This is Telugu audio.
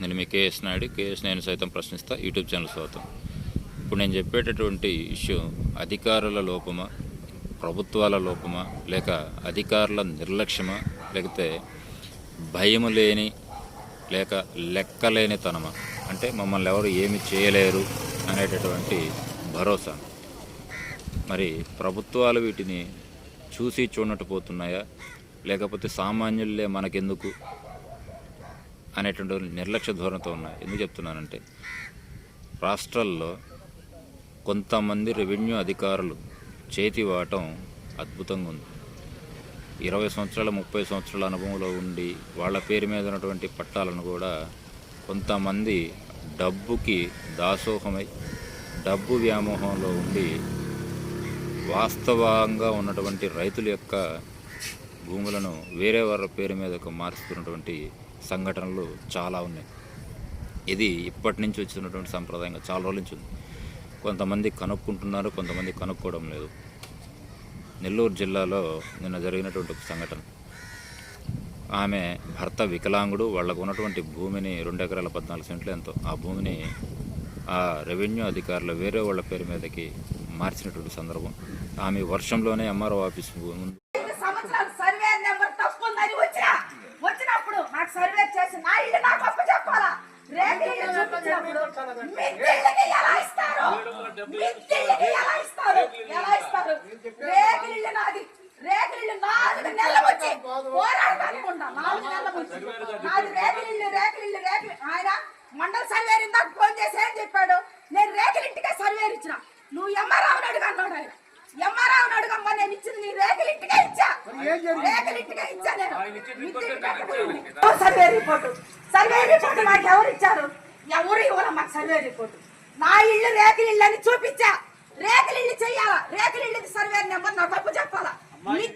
నేను మీ కేఎస్ నాయుడు కేఎస్ నేను సైతం ప్రశ్నిస్తా. యూట్యూబ్ ఛానల్ స్వాగతం. ఇప్పుడు నేను చెప్పేటటువంటి ఇష్యూ అధికారుల లోపమా ప్రభుత్వాల లోపమా లేక అధికారుల నిర్లక్ష్యమా లేకపోతే భయం లేని లేక లెక్కలేని తనమా అంటే మమ్మల్ని ఎవరు ఏమి చేయలేరు అనేటటువంటి భరోసా. మరి ప్రభుత్వాలు వీటిని చూసి చూడటపోతున్నాయా లేకపోతే సామాన్యులే మనకెందుకు? అనేటువంటి నిర్లక్ష్య ధోరణితో ఉన్నాయి ఎందుకు చెప్తున్నానంటే రాష్ట్రాల్లో కొంతమంది రెవెన్యూ అధికారులు చేతివాటం అద్భుతంగా ఉంది. ఇరవై సంవత్సరాల ముప్పై సంవత్సరాల అనుభవంలో ఉండి వాళ్ళ పేరు మీద ఉన్నటువంటి పట్టాలను కూడా కొంతమంది డబ్బుకి దాసోహమై డబ్బు వ్యామోహంలో ఉండి వాస్తవంగా ఉన్నటువంటి రైతుల యొక్క భూములను వేరే వారి పేరు మీదకు మారుస్తున్నటువంటి సంఘటనలు చాలా ఉన్నాయి. ఇది ఇప్పటి నుంచి వచ్చినటువంటి సంప్రదాయంగా చాలా రోజుల నుంచి ఉంది. కొంతమంది కనుక్కుంటున్నారు కొంతమంది కనుక్కోవడం లేదు. నెల్లూరు జిల్లాలో నిన్న జరిగినటువంటి ఒక సంఘటన. ఆమె భర్త వికలాంగుడు వాళ్ళకు ఉన్నటువంటి భూమిని రెండు ఎకరాల పద్నాలుగు సెంట్లు ఎంతో. ఆ భూమిని ఆ రెవెన్యూ అధికారులు వేరే వాళ్ళ పేరు మీదకి మార్చినటువంటి సందర్భం. ఆమె వర్షంలోనే ఎంఆర్ఓ ఆఫీస్ ముందు ఐదు సంవత్సరాలు సర్వే నెంబర్ తప్పు ఉందని వచ్చిన వచ్చినప్పుడు నాకు సర్వే చేసి నా ఇల్లు నాకు అప్పు చెప్పాలా? రేపు ఇల్లు చూపించినప్పుడు మిత్తిళ్ళకి ఎలా ఇస్తారు? మిత్తిళ్ళకి ఎలా ఇస్తారు? ఎలా ఇస్తారు? రేపు ఇల్లు నాది. రేపు ఇల్లు నాలుగు నెలలు వచ్చి పోరాడనుకుంటా నాలుగు నెలలు వచ్చి నాది రేపు ఇల్లు రేపు ఇల్లు రేపు ఆయన మండల సర్వేర్ ఇందాక ఫోన్ చేసి ఏం చెప్పాడు? నేను రేకుల ఇంటికే సర్వేర్ ఇచ్చిన. నువ్వు ఎంఆర్ఆవుని అడుగు అన్నాడు ఆయన. ఎంఆర్ఆవుని అడుగమ్మా నేను ఇచ్చింది నీ రేకుల ఇంటికే. Survey report. సర్వే రిపోర్టు నాకు ఎవరు ఇచ్చారు? ఎవరు ఇవ్వాలి మాకు సర్వే రిపోర్టు. నా ఇల్లు రేకుల ఇల్లు అని చూపించా. రేకుల